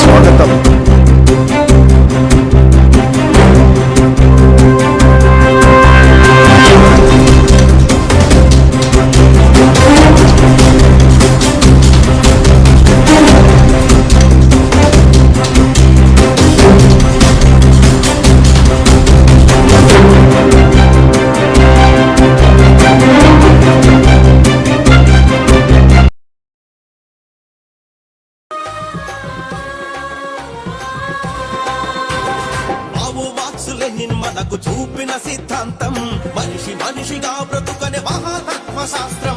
സ്വാഗതം సిద్ధాంతం. మనిషి మనిషిగా బ్రతుకనే మహాతత్వ శాస్త్రం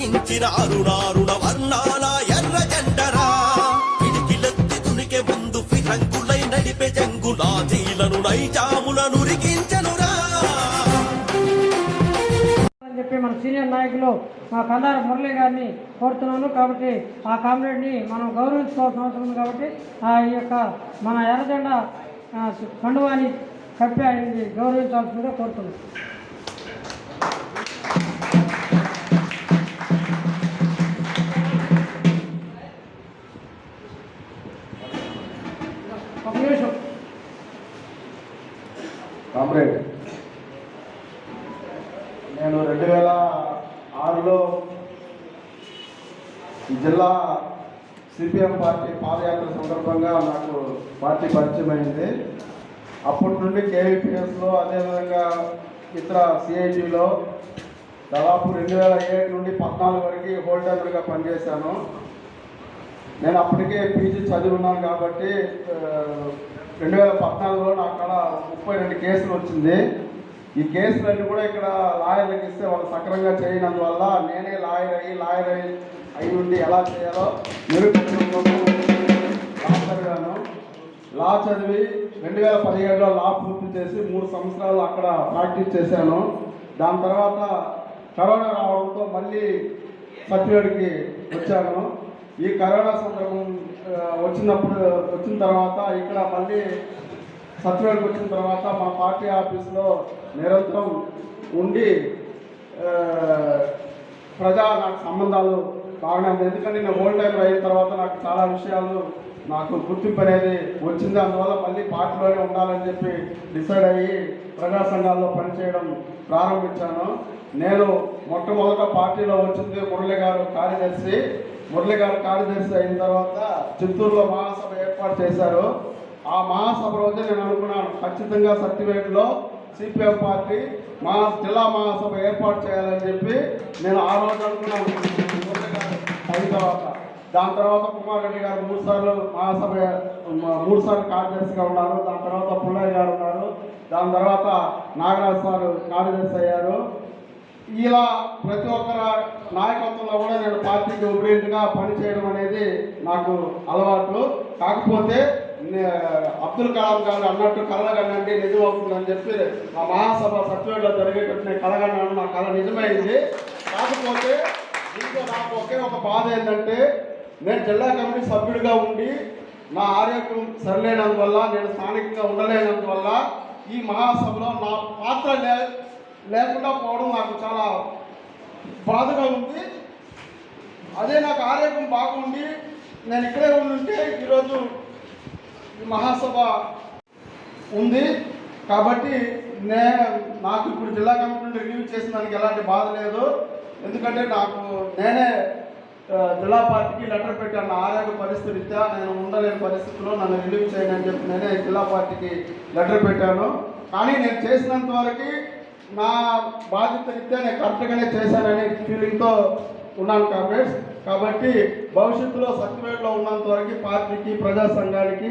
భూమిలు అరుణారుణ వర్ణాల ఎర్ర జెండరా. పిడికిలెత్తి తునికే ముందు ఫిరంగులై నడిపే జంగులాజీలను నైజాములను రిగించనురా అని చెప్పి మన సీనియర్ నాయకులు మా కందార మురళి గారిని కోరుతున్నాను. కాబట్టి ఆ కామ్రేడ్ని మనం గౌరవించుకోవాల్సిన అవసరం ఉంది కాబట్టి ఆ యొక్క మన ఎర్రజెండ కండువాని కప్పి ఆయన్ని గౌరవించాల్సిందిగా కోరుతున్నాను. ఒక నిమిషం. కామ్రేడ్ నేను రెండు వేల ఆరులో జిల్లా సిపిఎం పార్టీ పాదయాత్ర సందర్భంగా నాకు పార్టీ పరిచయం అయింది అప్పటి నుండి కేవీపీఎస్లో అదేవిధంగా ఇతర సిఐటిలో దాదాపు రెండు వేల ఏడు నుండి పద్నాలుగు వరకు హోల్డర్గా పనిచేశాను. నేను అప్పటికే పీజీ చదివి ఉన్నాను కాబట్టి రెండు వేల పద్నాలుగులో నా అక్కడ ముప్పై రెండు కేసులు వచ్చింది. ఈ కేసులన్నీ కూడా ఇక్కడ లాయర్లకు ఇస్తే వాళ్ళు సక్రమంగా చేయనందువల్ల నేనే లాయర్ అయ్యి లాయర్ అయ్యి అయి ఉండి ఎలా చేయాలో నిరూపించడం లా లా చదివి రెండు వేల పదిహేడులో లా పూర్తి చేసి మూడు సంవత్సరాలు అక్కడ ప్రాక్టీస్ చేశాను. దాని తర్వాత కరోనా రావడంతో మళ్ళీ సర్టిఫికేట్కి వచ్చాను. ఈ కరోనా సందర్భం వచ్చినప్పుడు వచ్చిన తర్వాత ఇక్కడ మళ్ళీ సర్టిఫికేట్కి వచ్చిన తర్వాత మా పార్టీ ఆఫీస్లో నిరంతరం ఉండి ప్రజా నాకు సంబంధాలు బాగానే ఎందుకంటే నేను ఓల్డ్ టైం అయిన తర్వాత నాకు చాలా విషయాలు నాకు గుర్తింపు అనేది వచ్చింది. అందువల్ల మళ్ళీ పార్టీలోనే ఉండాలని చెప్పి డిసైడ్ అయ్యి ప్రజా సంఘాల్లో పనిచేయడం ప్రారంభించాను. నేను మొట్టమొదట పార్టీలో వచ్చింది మురళి గారు కార్యదర్శి. మురళి గారు కార్యదర్శి అయిన తర్వాత చిత్తూరులో మహాసభ ఏర్పాటు చేశారు. ఆ మహాసభ రోజే నేను అనుకున్నాను ఖచ్చితంగా సర్టిఫికేట్లో సిపిఎం పార్టీ మా జిల్లా మహాసభ ఏర్పాటు చేయాలని చెప్పి నేను ఆ రోజు అనుకున్నాను. మురళి గారు అయిన తర్వాత దాని తర్వాత కుమార్ రెడ్డి గారు మూడు సార్లు మహాసభ మూడు సార్లు కార్యదర్శిగా ఉన్నారు. దాని తర్వాత పుల్లయ్య గారు ఉన్నారు. దాని తర్వాత నాగరాజు సార్ కార్యదర్శి అయ్యారు. ఇలా ప్రతి ఒక్కర నాయకత్వంలో కూడా నేను పార్టీకి ఒబిడియంట్గా పనిచేయడం అనేది నాకు అలవాటు. కాకపోతే నే- అబ్దుల్ కలాం గారు అన్నట్టు కలగనండి నిజం అవుతుందని చెప్పి మా మహాసభ సత్యంలో జరిగేటట్టు నేను కలగన్నాను నా కళ నిజమైంది. కాకపోతే దీంట్లో నాకు ఒకే ఒక బాధ ఏంటంటే నేను జిల్లా కమిటీ సభ్యుడిగా ఉండి నా ఆరోగ్యం సరిలేనందువల్ల నేను స్థానికంగా ఉండలేనందువల్ల ఈ మహాసభలో నా పాత్ర లే లేకుండా పోవడం నాకు చాలా బాధగా ఉంది. అదే నాకు ఆరోగ్యం బాగుండి నేను ఇక్కడే ఉండుంటే ఈరోజు ఈ మహాసభ ఉంది. కాబట్టి నే నాకు ఇప్పుడు జిల్లా కమిటీ నుండి రిలీవ్ చేసిన దానికి ఎలాంటి బాధ లేదు. ఎందుకంటే నాకు నేనే జిల్లా పార్టీకి లెటర్ పెట్టాను. నా ఆరోగ్య పరిస్థితి రీత్యా నేను ఉండలేని పరిస్థితుల్లో నన్ను రిలీవ్ చేయను అని చెప్పి నేనే జిల్లా పార్టీకి లెటర్ పెట్టాను. కానీ నేను చేసినంత వరకు నా బాధ్యత రీత్యా నేను కరెక్ట్గానే చేశాననే ఫీలింగ్తో ఉన్నాను కామ్రేడ్స్. కాబట్టి భవిష్యత్తులో సర్టిఫికేట్లో ఉన్నంత వరకు పార్టీకి ప్రజా సంఘానికి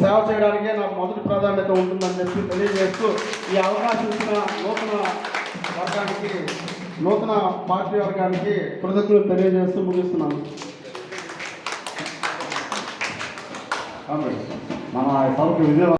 సేవ చేయడానికే నాకు మొదటి ప్రాధాన్యత ఉంటుందని చెప్పి తెలియజేస్తూ ఈ అవకాశం ఇచ్చిన నూతన వర్గానికి నూతన పార్టీ వర్గానికి కృతజ్ఞతలు తెలియజేస్తూ ముగిస్తున్నాను. మన సభకు విజయవాడ